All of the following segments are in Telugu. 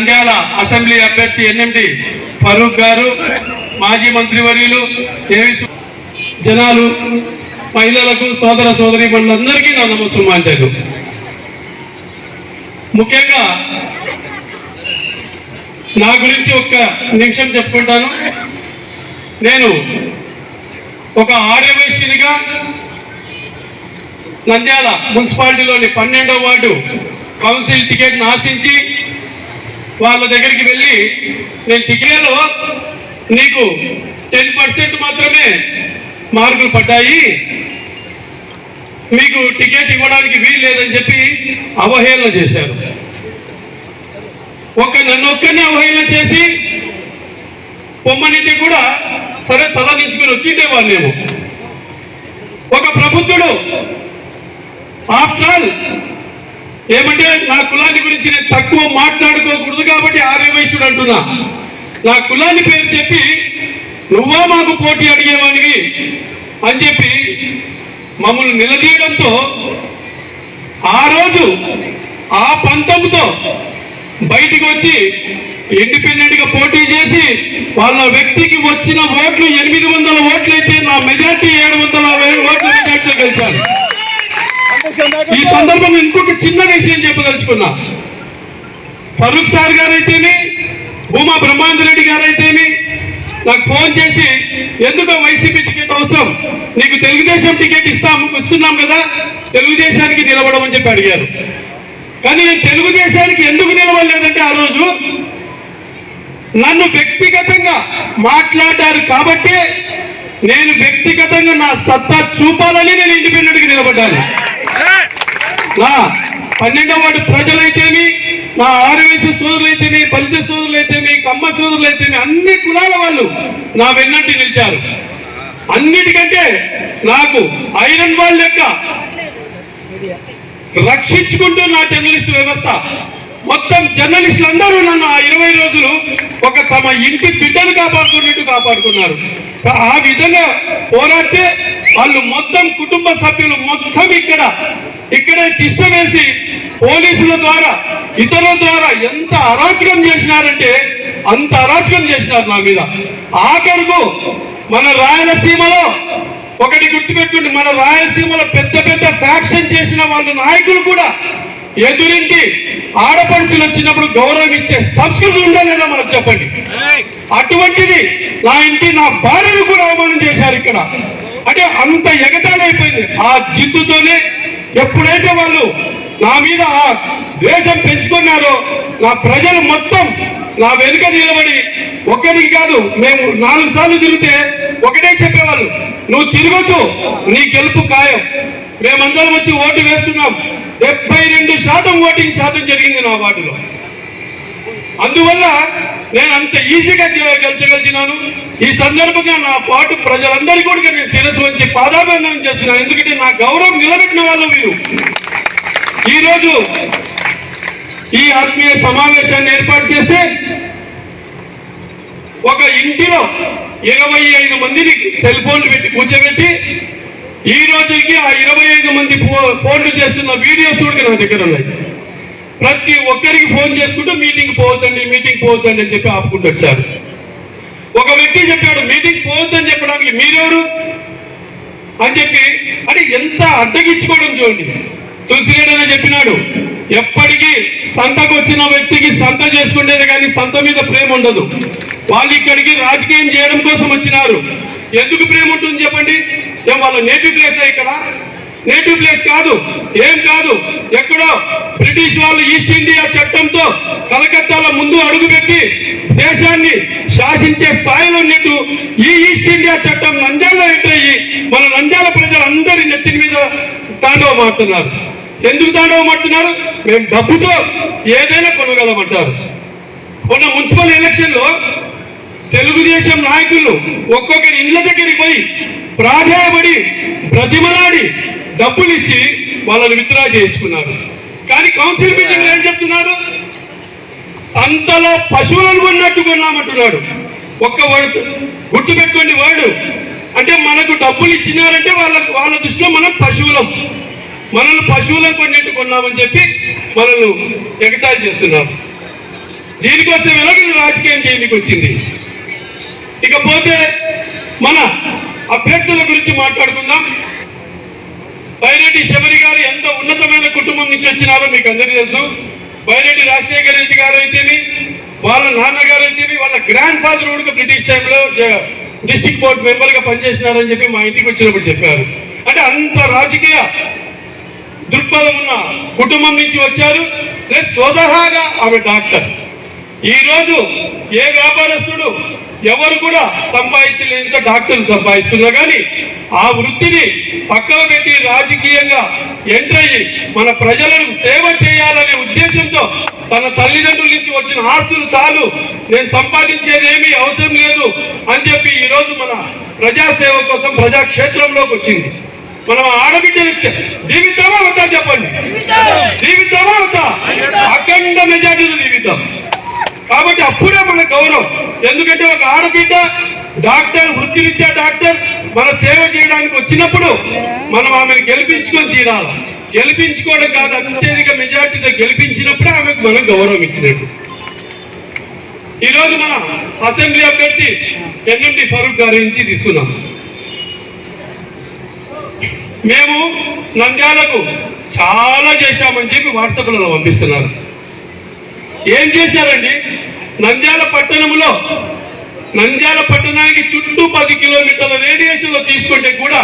నంద్యాల అసెంబ్లీ అభ్యర్థి ఎన్ఎండి ఫరూక్ గారు మాజీ మంత్రివర్యులు జనాలు మహిళలకు సోదర సోదరి మండలందరికీ నా నమస్సుమాంజలు ముఖ్యంగా నా గురించి ఒక్క నిమిషం చెప్పుకుంటాను. నేను ఒక ఆర్యవైశ్యునిగా నంద్యాల మున్సిపాలిటీలోని పన్నెండవ వార్డు కౌన్సిల్ టికెట్ను ఆశించి వాళ్ళ దగ్గరికి వెళ్ళి నేను టికెట్లో నీకు టెన్ పర్సెంట్ మాత్రమే మార్కులు పడ్డాయి. మీకు టికెట్ ఇవ్వడానికి వీలు లేదని చెప్పి అవహేళన చేశారు. ఒక నన్ను ఒక్కనే అవహేళన చేసి పొమ్మనింటి కూడా సరే తల నించుకుని వచ్చిండే వాళ్ళేమో ఒక ప్రభుత్వుడు ఆఫ్టర్ ఆల్ ఏమంటే నా కులాన్ని గురించి నేను తక్కువ మాట్లాడుకోకూడదు కాబట్టి ఆర్యవైశ్యుడు అంటున్నా. నా కులాన్ని పేరు చెప్పి నువ్వా మాకు పోటీ అడిగేవాడివి అని చెప్పి మమ్మల్ని నిలదీయడంతో ఆ రోజు ఆ పంతంతో బయటికి వచ్చి ఇండిపెండెంట్గా పోటీ చేసి వాళ్ళ వ్యక్తికి వచ్చిన ఓట్లు ఎనిమిది వందల ఓట్లు అయితే నా మెజార్టీ ఏడు వందల ఓట్ల మెజార్టీలో గెలిచారు. ఈ సందర్భంగా ఇంకొక చిన్న విషయం చెప్పదలుచుకున్నా. ఫరూక్ సార్ గారైతేనే భూమా బ్రహ్మాండ రెడ్డి గారైతేనే నాకు ఫోన్ చేసి ఎందుకు వైసీపీ టికెట్ అవసరం? నీకు తెలుగుదేశం టికెట్ ఇస్తాము ఇస్తున్నాం కదా తెలుగుదేశానికి నిలబడమని చెప్పి అడిగారు. కానీ నేను తెలుగుదేశానికి ఎందుకు నిలబడలేదంటే ఆ రోజు నన్ను వ్యక్తిగతంగా మాట్లాడారు కాబట్టి నేను వ్యక్తిగతంగా నా సత్తా చూపాలని నేను ఇండిపెండెంట్గా నిలబడ్డాను. నా పన్నెండవ వార్డు ప్రజలైతేమి నా ఆర్యవేశ సోదరులైతేమి బలిత సోదరులైతేమి కమ్మ సోదరులైతేమి అన్ని కులాల వాళ్ళు నా వెన్నట్టు నిలిచారు. అన్నిటికంటే నాకు ఐరన్ వాళ్ళ లెక్క రక్షించుకుంటూ నా జర్నలిస్ట్ వ్యవస్థ. మొత్తం జర్నలిస్టులు అందరూ నన్ను ఆ ఇరవై రోజులు ఒక తమ ఇంటి బిడ్డను కాపాడుకున్నట్టు కాపాడుకున్నారు. ఆ విధంగా పోరాడితే వాళ్ళు మొత్తం కుటుంబ సభ్యులు మొత్తం ఇక్కడ ఇక్కడే తిష్ట వేసి పోలీసుల ద్వారా ఇతరుల ద్వారా ఎంత అరాచకం చేసినారంటే అంత అరాచకం చేసినారు నా మీద. ఆఖరుకు మన రాయలసీమలో ఒకటి గుర్తుపెట్టుకోండి మన రాయలసీమలో పెద్ద పెద్ద ఫ్యాక్షన్ చేసిన వాళ్ళ నాయకులు కూడా ఎదురింటి ఆడపడుచులు వచ్చినప్పుడు గౌరవం ఇచ్చే సంస్కృతి ఉండలేదా మనకు చెప్పండి? అటువంటిది నా ఇంటి నా భార్యను కూడా అవమానం చేశారు ఇక్కడ. అంటే అంత ఎగతాళైపోయింది ఆ జిద్దుతోనే ఎప్పుడైతే వాళ్ళు నా మీద ద్వేషం పెంచుకున్నారో నా ప్రజలు మొత్తం నా వెనుక నిలబడి ఒక్కరికి కాదు మేము నాలుగు సార్లు తిరిగితే ఒకటే చెప్పేవాళ్ళు నువ్వు తిరగొద్దు నీ గెలుపు ఖాయం. మేమందరం వచ్చి ఓటు వేస్తున్నాం. డెబ్బై రెండు శాతం ఓటింగ్ శాతం జరిగింది నా వాటిలో అందువల్ల నేను అంత ఈజీగా గె- గెలిచగలిచినాను. ఈ సందర్భంగా నా పాటు ప్రజలందరికీ కూడా నేను శిరస్సు వచ్చి పాదాభివందనం చేస్తున్నాను ఎందుకంటే నా గౌరవం నిలబెట్టిన వాళ్ళు మీరు. ఈరోజు ఈ ఆత్మీయ సమావేశాన్ని ఏర్పాటు చేస్తే ఒక ఇంటిలో ఇరవై ఐదు మందిని సెల్ ఫోన్లు పెట్టి కూర్చోబెట్టి ఈ రోజుకి ఆ ఇరవై ఐదు మంది ఫో- ఫోన్లు చేస్తున్న వీడియోస్ కూడా నా దగ్గర ఉన్నాయి. ప్రతి ఒక్కరికి ఫోన్ చేసుకుంటూ మీటింగ్ పోవద్దండి మీటింగ్ పోవద్దండి అని చెప్పి ఆపుకుంటూ వచ్చారు. ఒక వ్యక్తి చెప్పాడు మీటింగ్ పోవద్దని చెప్పడానికి మీరెవరు? అని చెప్పి అంటే ఎంత అడ్డగించుకోవడం చూడండి. తులసిరెడ్డి చెప్పినాడు ఎప్పటికీ సంతకు వచ్చిన వ్యక్తికి సంత చేసుకునేది కానీ సంత మీద ప్రేమ ఉండదు. వాళ్ళు ఇక్కడికి రాజకీయం చేయడం కోసం వచ్చినారు. ఎందుకు ప్రేమ ఉంటుంది చెప్పండి? ఏం వాళ్ళ నేటివ్ ప్లేస్ ఇక్కడ. నేటివ్ ప్లేస్ కాదు ఏం కాదు. ఎక్కడో బ్రిటిష్ వాళ్ళు ఈస్ట్ ఇండియా చట్టంతో కలకత్తాలో ముందు అడుగుపెట్టి దేశాన్ని శాసించే స్థాయిలో ఉన్నట్టు ఈ ఈస్ట్ ఇండియా చట్టం నంద్యాల ఎంటర్ అయ్యి మన నంద్యాల ప్రజలందరి నెత్తిన మీద తాండవం ఆడుతున్నారు ఎందుకు తాండవం ఆడుతున్నారు మేము డబ్బుతో ఏదైనా కొనగలమంటారు. మొన్న మున్సిపల్ ఎలక్షన్లో తెలుగుదేశం నాయకులు ఒక్కొక్కరి ఇండ్ల దగ్గరికి పోయి ప్రాధాయపడి ప్రతిమలాడి డబ్బులు ఇచ్చి వాళ్ళని విత్డ్రా చేయించుకున్నారు. కానీ కౌన్సిల్ మీటింగ్ ఏం చెప్తున్నారు? సంతలో పశువులను కొన్నట్టు కొన్నామంటున్నాడు. ఒక్క వర్డ్ గుర్తు పెట్టుకోండి వర్డ్. అంటే మనకు డబ్బులు ఇచ్చినారంటే వాళ్ళ వాళ్ళ దృష్టిలో మనం పశువులం. మనల్ని పశువులను కొన్నట్టు కొన్నామని చెప్పి మనల్ని ఎగతాళి చేస్తున్నారు. దీనికోసం వీళ్ళు రాజకీయం చేయడానికి వచ్చింది. ఇకపోతే మన అభ్యర్థుల గురించి మాట్లాడుకుందాం. బైరెడ్డి శబరి గారు ఎంత ఉన్నతమైన కుటుంబం నుంచి వచ్చినారో మీకు అందరికీ తెలుసు. బైరెడ్డి రాజశేఖర రెడ్డి గారు అయితేమి వాళ్ళ నాన్నగారు అయితేమి వాళ్ళ గ్రాండ్ ఫాదర్ కూడా బ్రిటిష్ టైంలో డిస్ట్రిక్ట్ బోర్డు మెంబర్గా పనిచేసినారని చెప్పి మా ఇంటికి వచ్చినప్పుడు చెప్పారు. అంటే అంత రాజకీయ దృక్పథం ఉన్న కుటుంబం నుంచి వచ్చారు. ప్లస్ స్వతహాగా ఆమె డాక్టర్. ఈ రోజు ఏ వ్యాపారస్తుడు ఎవరు కూడా సంపాదించలేంత డాక్టర్లు సంపాదిస్తున్నా కానీ ఆ వృత్తిని పక్కన పెట్టి రాజకీయంగా ఎంటర్ అయ్యి మన ప్రజలను సేవ చేయాలనే ఉద్దేశంతో తన తల్లిదండ్రుల నుంచి వచ్చిన ఆస్తులు చాలు నేను సంపాదించేది ఏమీ అవసరం లేదు అని చెప్పి ఈ రోజు మన ప్రజాసేవ కోసం ప్రజాక్షేత్రంలోకి వచ్చింది. మనం ఆడబిడ్డలు జీవితామా వద్దా చెప్పండి. జీవితామా వద్దా అఖండ మెజార్టీలు జీవితం కాబట్టి అప్పుడే మన గౌరవం. ఎందుకంటే ఒక ఆడబిడ్డ డాక్టర్ వృత్తిరీత్యా డాక్టర్ మన సేవ చేయడానికి వచ్చినప్పుడు మనం ఆమెను గెలిపించుకొని తీరాలి. గెలిపించుకోవడం కాదు అత్యధిక మెజార్టీతో గెలిపించినప్పుడే ఆమెకు మనం గౌరవం ఇచ్చినట్టు. ఈరోజు మన అసెంబ్లీ అభ్యర్థి ఎన్ఎండి ఫరూక్ గారి నుంచి తీసుకున్నాం. మేము నంద్యాలకు చాలా చేశామని చెప్పి వాట్సాప్లలో పంపిస్తున్నారు. ఏం చేశారండి? నంద్యాల పట్టణంలో నంద్యాల పట్టణానికి చుట్టూ పది కిలోమీటర్ల రేడియేషన్లో తీసుకుంటే కూడా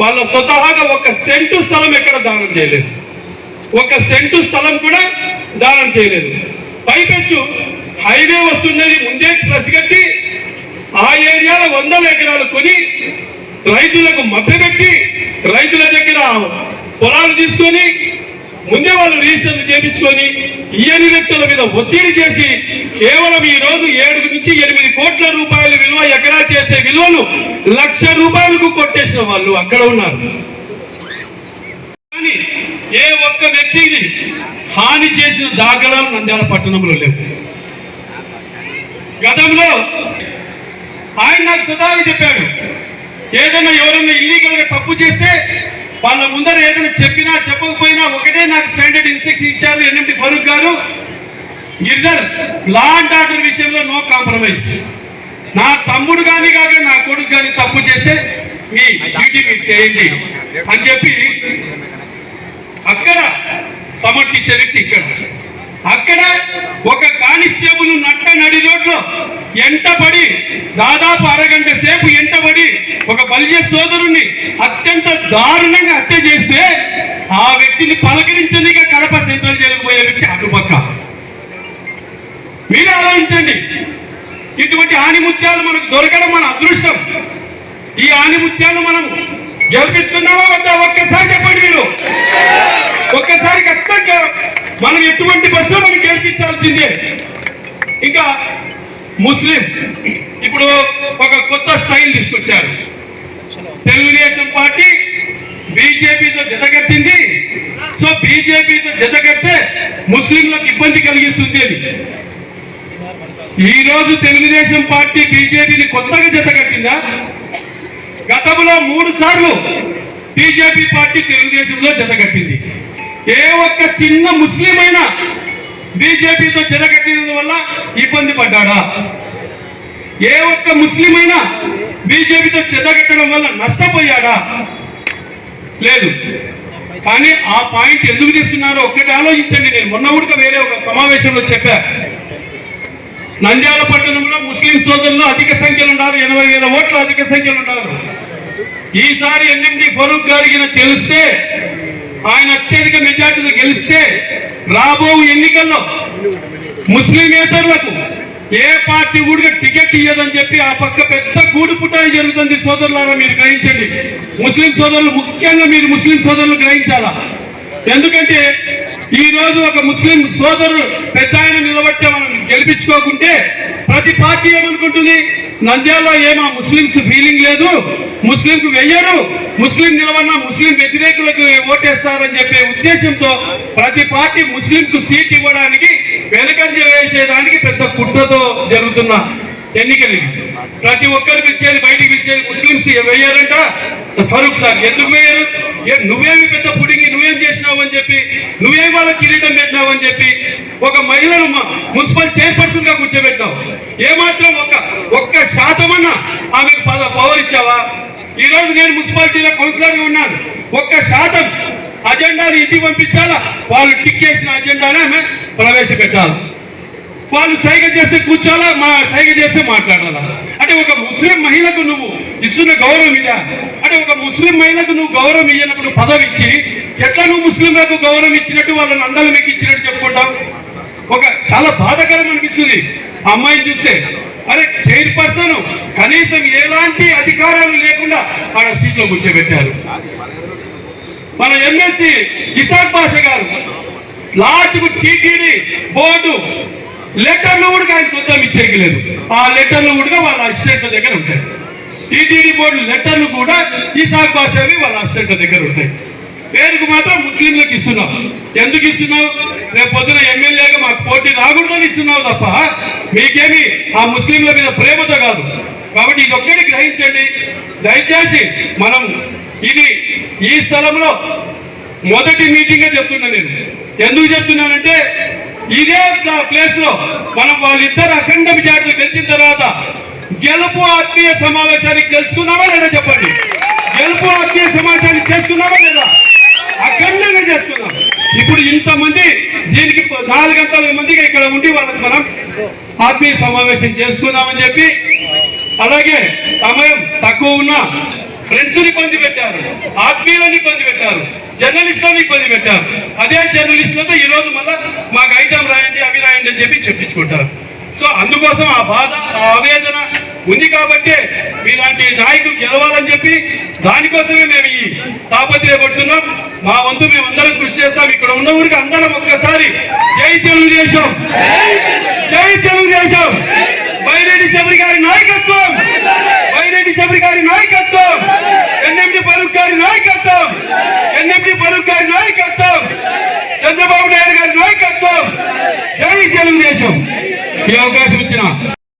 వాళ్ళ స్వతహాగా ఒక సెంటు స్థలం ఎక్కడ దానం చేయలేదు. ఒక సెంటు స్థలం కూడా దానం చేయలేదు. పైపెచ్చు హైవే వస్తున్నది ముందే పసిగట్టి ఆ ఏరియాలో వందల ఎకరాలు కొని రైతులకు మభ్యపెట్టి రైతుల దగ్గర పొలాలు తీసుకొని ముందే వాళ్ళు రిజిస్టర్లు చేపించుకొని ఇయని వ్యక్తుల మీద ఒత్తిడి చేసి కేవలం ఈ రోజు ఏడు నుంచి ఎనిమిది కోట్ల రూపాయల విలువ ఎకరా చేసే విలువను లక్ష రూపాయలకు కొట్టేసిన వాళ్ళు అక్కడ ఉన్నారు. కానీ ఏ ఒక్క వ్యక్తిని హాని చేసిన దాఖలాలు నంద్యాల పట్టణంలో లేవు. గతంలో ఆయన నాకు సుధాగా చెప్పాడు ఏదైనా ఎవరైనా ఇల్లీగల్గా తప్పు చేస్తే వాళ్ళ ముందర ఏదైనా చెప్పినా చెప్పకపోయినా ఒకటే నాకు స్టాండర్డ్ ఇన్స్ట్రక్షన్ ఇచ్చారు NMD Farooq garu. Giridhar law and order విషయంలో నో కాంప్రమైజ్ నా తమ్ముడు కానీ కాక నా కొడుకు కానీ తప్పు చేస్తే మీ డ్యూటీ మీరు చేయండి అని చెప్పి అక్కడ సమర్థించే వ్యక్తి ఇక్కడ. అక్కడ ఒక కానిస్టేబుల్ నట్ట నడి రోడ్లో ఎంటబడి దాదాపు అరగంట సేపు ఎంటబడి ఒక బలిజ సోదరుణ్ణి అత్యంత దారుణంగా హత్య చేస్తే ఆ వ్యక్తిని పలకరించనిగా కడప సెంట్రల్ జైలుకు పోయే వ్యక్తి అటుపక్క. మీరు ఆలోచించండి. ఇటువంటి ఆనిముత్యాలు మనకు దొరకడం మన అదృష్టం. ఈ ఆనిముత్యాలు మనం గెలిపిస్తున్నామా వద్దా? ఒక్కసారి చెప్పండి మీరు. ఒక్కసారి ఖచ్చితంగా మనం ఎటువంటి బస్సు మనం గెలిపించాల్సిందే? ఇంకా ముస్లిం ఇప్పుడు ఒక కొత్త స్టైల్ తీసుకొచ్చారు. తెలుగుదేశం పార్టీ బీజేపీతో జతగట్టింది. సో బీజేపీతో జతగట్టే ముస్లింలకు ఇబ్బంది కలిగిస్తుంది అని ఈ రోజు తెలుగుదేశం పార్టీ బీజేపీని కొత్తగా జతగట్టిందా? గతంలో మూడు సార్లు బీజేపీ పార్టీ తెలుగుదేశంలో జతగట్టింది. ఏ ఒక్క చిన్న ముస్లిం అయినా బీజేపీతో జతగట్టిన వల్ల ఇబ్బంది పడ్డాడా? ఏ ఒక్క ముస్లిం అయినా బీజేపీతో జతగట్టడం వల్ల నష్టపోయాడా? లేదు. కానీ ఆ పాయింట్ ఎందుకు చేస్తున్నారో ఒక్కటి ఆలోచించండి. నేను మొన్న కూడా వేరే ఒక సమావేశంలో చెప్పా. నంద్యాల పట్టణంలో ముస్లిం సోదరులు అధిక సంఖ్యలో ఉన్నారు. ఎనభై వేల ఓట్లు అధిక సంఖ్యలో ఉన్నారు. ఈసారి ఎన్ఎండి ఫరూక్ గారికి తెలిస్తే ఆయన అత్యధిక మెజార్టీలు గెలిస్తే రాబో ఎన్నికల్లో ముస్లిమేతరులకు ఏ పార్టీ కూడా టికెట్ ఇయ్యదని చెప్పి ఆ పక్క పెద్ద గూడు పుట్టాయి జరుగుతుంది సోదరులారా మీరు గ్రహించండి. ముస్లిం సోదరులు ముఖ్యంగా మీరు ముస్లిం సోదరులు గ్రహించాలా? ఎందుకంటే ఈ రోజు ఒక ముస్లిం సోదరుడు పెద్ద ఆయన నిలబట్టే మనం గెలిపించుకోకుంటే ప్రతి పార్టీ ఏమనుకుంటుంది? నంద్యాలలో ఏమా ముస్లింస్ ఫీలింగ్ లేదు ముస్లింకు వెయ్యరు ముస్లిం నిలవన్న ముస్లిం వ్యతిరేకులకు ఓటేస్తారని చెప్పే ఉద్దేశంతో ప్రతి పార్టీ ముస్లింకు సీట్ ఇవ్వడానికి వెనకంజ వేసేదానికి పెద్ద కుట్రతో జరుగుతున్న ఎన్నికలు ప్రతి ఒక్కరు పిలిచేది బయటికి పిలిచేది ముస్లింస్ వెయ్యారంట? ఫరూక్ సార్ ఎందుకు వేయరు ఏ నువ్వేమి పెద్ద పుడిగి నువ్వేం చేసినావు అని చెప్పి నువ్వేం వాళ్ళ కిరీటం పెట్టినావు అని చెప్పి ఒక మహిళను మున్సిపల్ చైర్పర్సన్గా కూర్చోబెట్టావు ఏమాత్రం ఒక్క ఒక్క శాతమన్నా ఆమెకు పద పవర్ ఇచ్చావా? ఈ రోజు నేను మున్సిపాలిటీలో కౌన్సిలర్ ఉన్నాను. ఒక్క శాతం అజెండాని ఇంటికి పంపించాలా? వాళ్ళు టిక్ చేసిన అజెండానే ఆమె ప్రవేశపెట్టాలి. వాళ్ళు సైగ చేస్తే కూర్చోాలా మా సైగ చేస్తే మాట్లాడాలా? అంటే ఒక ముస్లిం మహిళకు నువ్వు ఇస్తున్న గౌరవం ఇదా? అంటే ఒక ముస్లిం మహిళకు నువ్వు గౌరవం ఇచ్చినప్పుడు పదవి ఇచ్చి ఎట్లా నువ్వు ముస్లింలకు గౌరవం ఇచ్చినట్టు వాళ్ళని అందరం ఎక్కించినట్టు చెప్పుకుంటావు? ఒక చాలా బాధాకరం అనిపిస్తుంది. అమ్మాయిని చూస్తే అరే చైర్పర్సన్ కనీసం ఎలాంటి అధికారాలు లేకుండా ఆడ సీట్లో కూర్చోబెట్టారు. మన ఎమ్మెల్సీ ఇసాక్ పాష గారు లాస్ట్కు టీటీడీ బోర్డు లెటర్లు కూడా ఆయన సొంతం ఇచ్చేకి లేదు ఆ లెటర్లు కూడా వాళ్ళ అసిస్టెంట్ దగ్గర ఉంటాయి. టీటీడీ బోర్డు లెటర్లు కూడా ఇసాక్ బాషావి వాళ్ళ అసిస్టెంట్ దగ్గర ఉంటాయి. పేరుకు మాత్రం ముస్లింలకు ఇస్తున్నావు ఎందుకు ఇస్తున్నావు? రేపు పొద్దున ఎమ్మెల్యేగా మాకు పోటీ రాకూడదని ఇస్తున్నావు తప్ప మీకేమి ఆ ముస్లింల మీద ప్రేమతో కాదు. కాబట్టి ఇది ఒక్కటి గ్రహించండి. దయచేసి మనం ఇది ఈ స్థలంలో మొదటి మీటింగ్ చెప్తున్నా నేను. ఎందుకు చెప్తున్నానంటే ఇదే ప్లేస్లో మనం వాళ్ళిద్దరు అఖండ విద్యార్థులు గెలిచిన తర్వాత గెలుపు ఆత్మీయ సమావేశానికి తెలుసుకున్నావా లేదా చెప్పండి? గెలుపు ఆత్మీయ సమావేశాన్ని చేసుకున్నావా లేదా? అఖండంగా చేసుకున్నాం ఇప్పుడు ఇంతమంది దీనికి నాలుగు గంటల మందికి ఇక్కడ ఉండి వాళ్ళకి మనం ఆత్మీయ సమావేశం చేస్తున్నామని చెప్పి అలాగే సమయం తక్కువ ఉన్న ఫ్రెండ్స్ ఇబ్బంది పెట్టారు ఆత్మీయులను ఇబ్బంది పెట్టారు జర్నలిస్టులను ఇబ్బంది పెట్టారు. అదే జర్నలిస్టులతో ఈ రోజు మళ్ళా మాకు ఐటమ్ రాయండి అవి రాయండి అని చెప్పి చెప్పించుకుంటారు. సో అందుకోసం ఆ బాధ ఆ ఆవేదన ఉంది కాబట్టి మీలాంటి నాయకులు గెలవాలని చెప్పి దానికోసమే మేము ఈ తాపత్రయపడి మా వంతు మేము అందరం కృషి చేస్తాం. ఇక్కడ ఉన్న ఊరికి అందరం ఒక్కసారి జై తెలుగుదేశం. జై తెలుగుదేశం. బైరెడ్డి శబరి గారి నాయకత్వం. బైరెడ్డి శబరి గారి నాయకత్వం. ఎన్ఎండి ఫరూక్ గారి నాయకత్వం. ఎన్ఎండి ఫరూక్ గారి నాయకత్వం. చంద్రబాబు నాయుడు గారి నాయకత్వం. జై తెలుగుదేశం. ఈ అవకాశం ఇచ్చిన